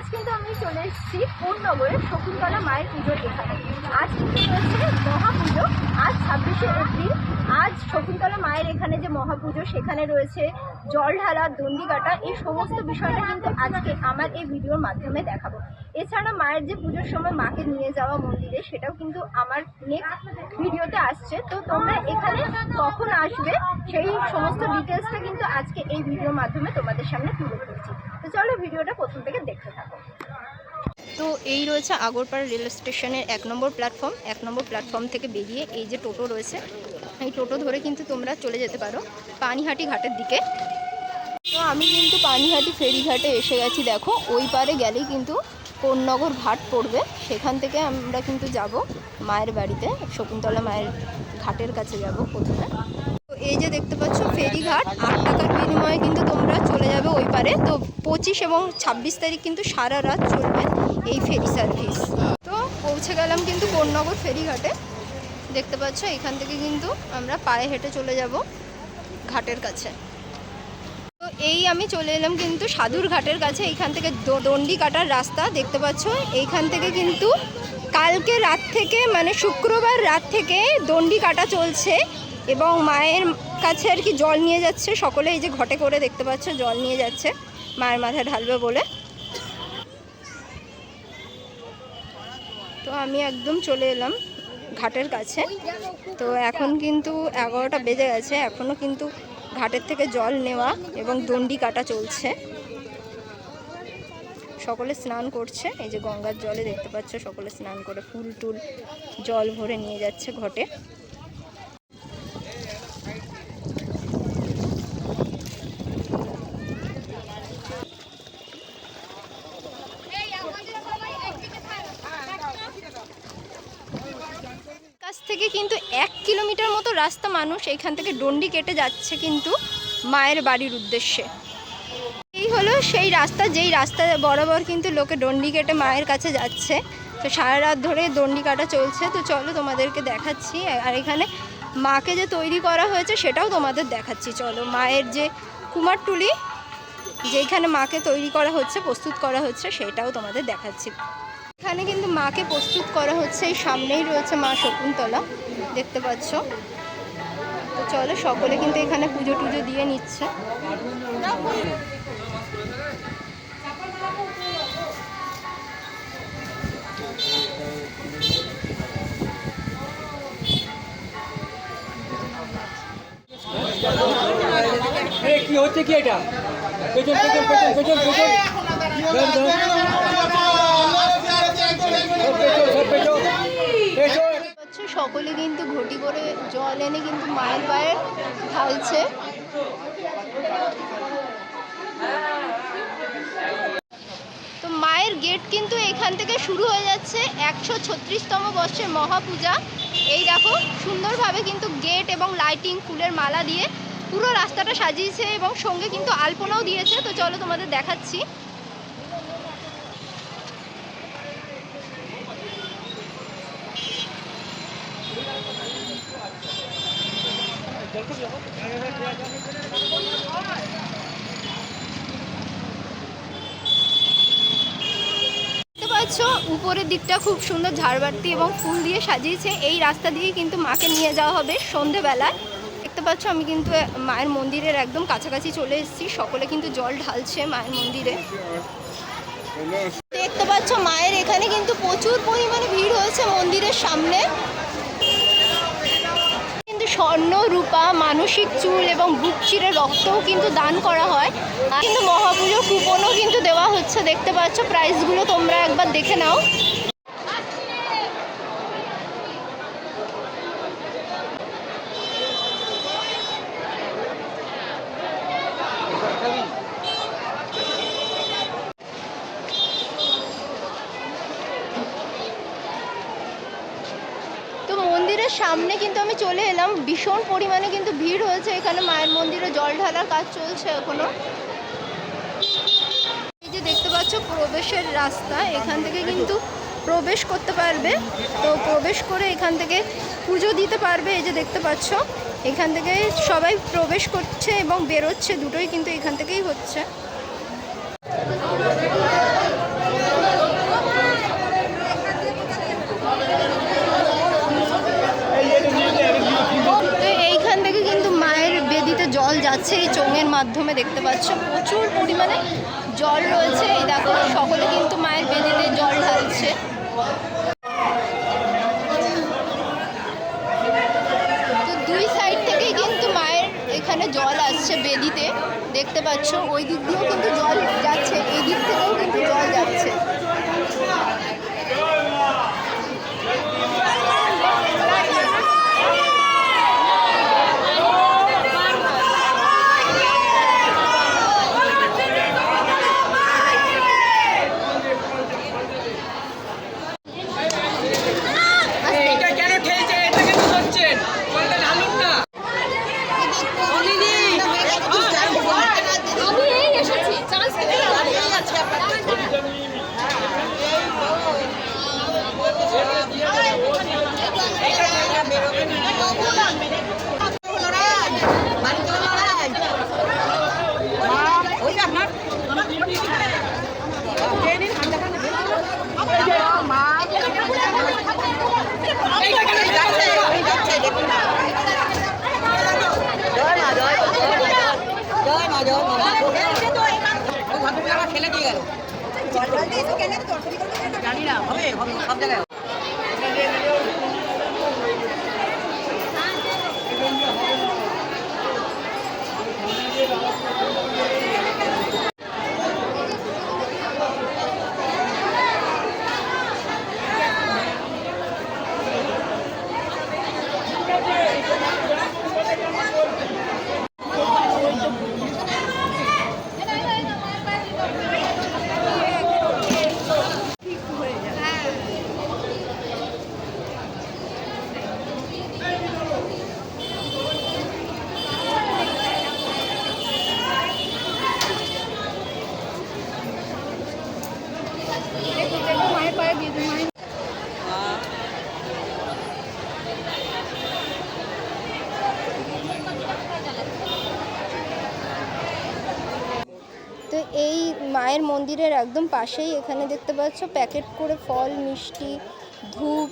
এসেছি কোন্নগরে শকুন্তলা মায়ের পুজোর এখানে। আজ কিন্তু রয়েছে মহাপুজো, আজ ছাব্বিশে এপ্রিল। আজ শকুন্তলা মায়ের এখানে যে মহাপুজো, সেখানে রয়েছে জল ঢালা দণ্ডি কাটা, এই সমস্ত বিষয়টা কিন্তু আজকে আমার এই ভিডিওর মাধ্যমে দেখাবো। এছাড়া মায়ের যে পুজোর সময় মাকে নিয়ে যাওয়া মন্দিরে, সেটাও কিন্তু আমার নেক্সট ভিডিওতে আসছে। তো তোমরা এখানে কখন আসবে, সেই সমস্ত ডিটেলসটা কিন্তু আজকে এই ভিডিওর মাধ্যমে তোমাদের সামনে তুলে ধরছি। চলো ভিডিওটা প্রথম থেকে দেখতে থাকো। তো এই রয়েছে আগরপাড়া রেল স্টেশনের এক নম্বর প্ল্যাটফর্ম, এক নম্বর প্ল্যাটফর্ম থেকে বেরিয়ে এই যে টোটো রয়েছে, এই টোটো ধরে কিন্তু তোমরা চলে যেতে পারো পানিহাটি ঘাটের দিকে। তো আমি কিন্তু পানিহাটি ফেরিঘাটে এসে গেছি, দেখো, ওই পারে গেলেই কিন্তু কোন্নগর ঘাট পড়বে। সেখান থেকে আমরা কিন্তু যাব মায়ের বাড়িতে, শকুন্তলা মায়ের ঘাটের কাছে যাব প্রথমে। এই যে দেখতে পাচ্ছ, ফেরিঘাট, আট টাকার বিনিময়ে কিন্তু তোমরা চলে যাবে ওই পারে। তো পঁচিশ এবং ছাব্বিশ তারিখ কিন্তু সারা রাত চলবে এই ফেরি সার্ভিস। তো পৌঁছে গেলাম কিন্তু কোন্নগর ফেরিঘাটে। দেখতে পাচ্ছ, এখান থেকে কিন্তু আমরা পায়ে হেঁটে চলে যাব ঘাটের কাছে। তো এই আমি চলে এলাম কিন্তু সাধুর ঘাটের কাছে। এইখান থেকে দণ্ডি কাটার রাস্তা, দেখতে পাচ্ছ? এইখান থেকে কিন্তু কালকে রাত থেকে মানে শুক্রবার রাত থেকে দণ্ডি কাটা চলছে। এবং মায়ের কাছে আর কি জল নিয়ে যাচ্ছে। সকলে এই যে ঘটে করে দেখতে পাচ্ছ, জল নিয়ে যাচ্ছে। মায়ের মাথায় ঢালবে বলে। তো আমি একদম চলে এলাম ঘাটের কাছে। তো এখন কিন্তু এগারোটা বেজে গেছে। এখনও কিন্তু ঘাটের থেকে জল নেওয়া এবং দণ্ডি কাটা চলছে। সকলে স্নান করছে। এই যে গঙ্গার জলে দেখতে পাচ্ছ, সকলে স্নান করে ফুল টুল জল ভরে নিয়ে যাচ্ছে ঘটে কাছ থেকে কিন্তু এক কিলোমিটার মতো রাস্তা মানুষ এখান থেকে ডন্ডি কেটে যাচ্ছে কিন্তু মায়ের বাড়ির উদ্দেশ্যে। এই হলো সেই রাস্তা, যেই রাস্তা বরাবর কিন্তু লোকে ডন্ডি কেটে মায়ের কাছে যাচ্ছে। তো সারা রাত ধরে দণ্ডি কাটা চলছে। তো চলো তোমাদেরকে দেখাচ্ছি। আর এখানে মাকে যে তৈরি করা হয়েছে সেটাও তোমাদের দেখাচ্ছি। চলো, মায়ের যে কুমারটুলি যেখানে মাকে তৈরি করা হচ্ছে, প্রস্তুত করা হচ্ছে, সেটাও তোমাদের দেখাচ্ছি। এখানে কিন্তু মাকে প্রস্তুত করা হচ্ছে এই সামনেই রয়েছে মা শকুন্তলা দেখতে পাচ্ছ। তো চলো সকলে কিন্তু এখানে পুজো টুজো দিয়ে নিচ্ছে। কি হচ্ছে কি এটা? পেছন পেছন পেছন পেছন পেছন ধর, ধর। সব পেছন সব পেছন পেছন হচ্ছে সকলে কিন্তু ঘটি করে জল এনে কিন্তু মায়ের পায়ে ঢালছে। তো মায়ের গেট কিন্তু এখান থেকে শুরু হয়ে যাচ্ছে একশো ছত্রিশতম বর্ষের মহাপূজা। এই দেখো, সুন্দরভাবে কিন্তু গেট এবং লাইটিং ফুলের মালা দিয়ে পুরো রাস্তাটা সাজিয়েছে এবং সঙ্গে কিন্তু আলপনাও দিয়েছে। তো চলো তোমাদের দেখাচ্ছি। পাচ্ছ, উপরের দিকটা খুব সুন্দর ঝাড়বাতি এবং ফুল দিয়ে সাজিয়েছে। এই রাস্তা দিয়ে কিন্তু মাকে নিয়ে যাওয়া হবে সন্ধেবেলায়। দেখতে পাচ্ছ, আমি কিন্তু মায়ের মন্দিরের একদম কাছাকাছি চলে এসেছি। সকলে কিন্তু জল ঢালছে মায়ের মন্দিরে। দেখতে পাচ্ছ, মায়ের এখানে কিন্তু প্রচুর পরিমাণে ভিড় হয়েছে মন্দিরের সামনে। স্বর্ণ রূপা মানসিক চুল এবং বুক চিরে রক্তও কিন্তু দান করা হয়। কিন্তু মহাপুজোর কুপনও কিন্তু দেওয়া হচ্ছে। দেখতে পাচ্ছ প্রাইসগুলো তোমরা একবার দেখে নাও তো মন্দিরের সামনে কিন্তু আমি চলে এলাম। ভীষণ পরিমাণে কিন্তু ভিড় হয়েছে। এখানে মায়ের মন্দিরে জল ঢালার কাজ চলছে এখনও। এই যে দেখতে পাচ্ছ, প্রবেশের রাস্তা। এখান থেকে কিন্তু প্রবেশ করতে পারবে। তো প্রবেশ করে এখান থেকে পুজো দিতে পারবে। এই যে দেখতে পাচ্ছ, এখান থেকে সবাই প্রবেশ করছে এবং বেরোচ্ছে। দুটোই কিন্তু এখান থেকেই হচ্ছে। যাচ্ছে এই চোঙের মাধ্যমে দেখতে পাচ্ছ। প্রচুর পরিমাণে জল রয়েছে। এই দেখো, সকলে কিন্তু মায়ের বেদিতে জল ঢালছে। তো দুই সাইড থেকেই কিন্তু মায়ের এখানে জল আসছে বেদিতে। দেখতে পাচ্ছ, ওই দিক দিয়েও কিন্তু জল যাচ্ছে, এই দিক থেকেও কিন্তু জল যাচ্ছে। তো এই মায়ের মন্দিরের একদম পাশেই এখানে দেখতে পাচ্ছ, প্যাকেট করে ফল, মিষ্টি, ধূপ,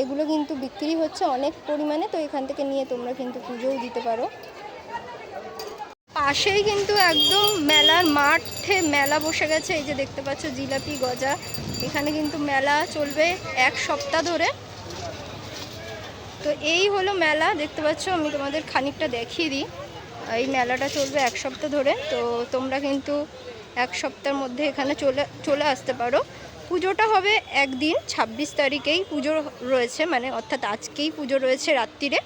এগুলো কিন্তু বিক্রি হচ্ছে অনেক পরিমাণে, তো এখান থেকে নিয়ে তোমরা কিন্তু পুজোও দিতে পারো। পাশেই কিন্তু একদম মেলার মাঠে মেলা বসে গেছে, এই যে দেখতে পাচ্ছ জিলাপি গজা। এখানে কিন্তু মেলা চলবে এক সপ্তাহ ধরে। তো এই হলো মেলা, দেখতে পাচ্ছ, আমি তোমাদের খানিকটা দেখিয়ে দিই। এই মেলাটা চলবে এক সপ্তাহ ধরে, তো তোমরা কিন্তু এক সপ্তাহের মধ্যে এখানে চলে চলে আসতে পারো। পুজোটা হবে একদিন, ছাব্বিশ তারিখেই পুজো রয়েছে মানে অর্থাৎ আজকেই পুজো রয়েছে রাত্রিরে।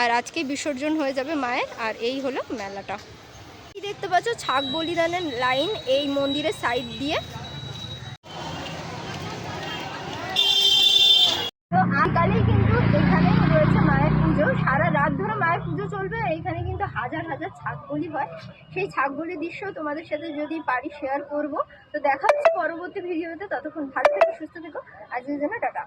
আর আজকেই বিসর্জন হয়ে যাবে মায়ের, আর এই হলো মেলাটা। এই দেখতে পাচ্ছ ছাগ বলিদানের লাইন এই মন্দিরের সাইড দিয়ে। তো আজকালই কিন্তু এখানে রয়েছে মায়ের পুজো সারা রাত ধরে মায়ের পুজো চলবে এখানে কিন্তু হাজার হাজার ছাগ বলি হয়। সেই ছাগ বলির দৃশ্য তোমাদের সাথে যদি পারি শেয়ার করব। তো দেখা হচ্ছে পরবর্তী ভিডিওতে ততক্ষণ ভালো থেকো, সুস্থ থেকো, আজকের জন্য টাটা।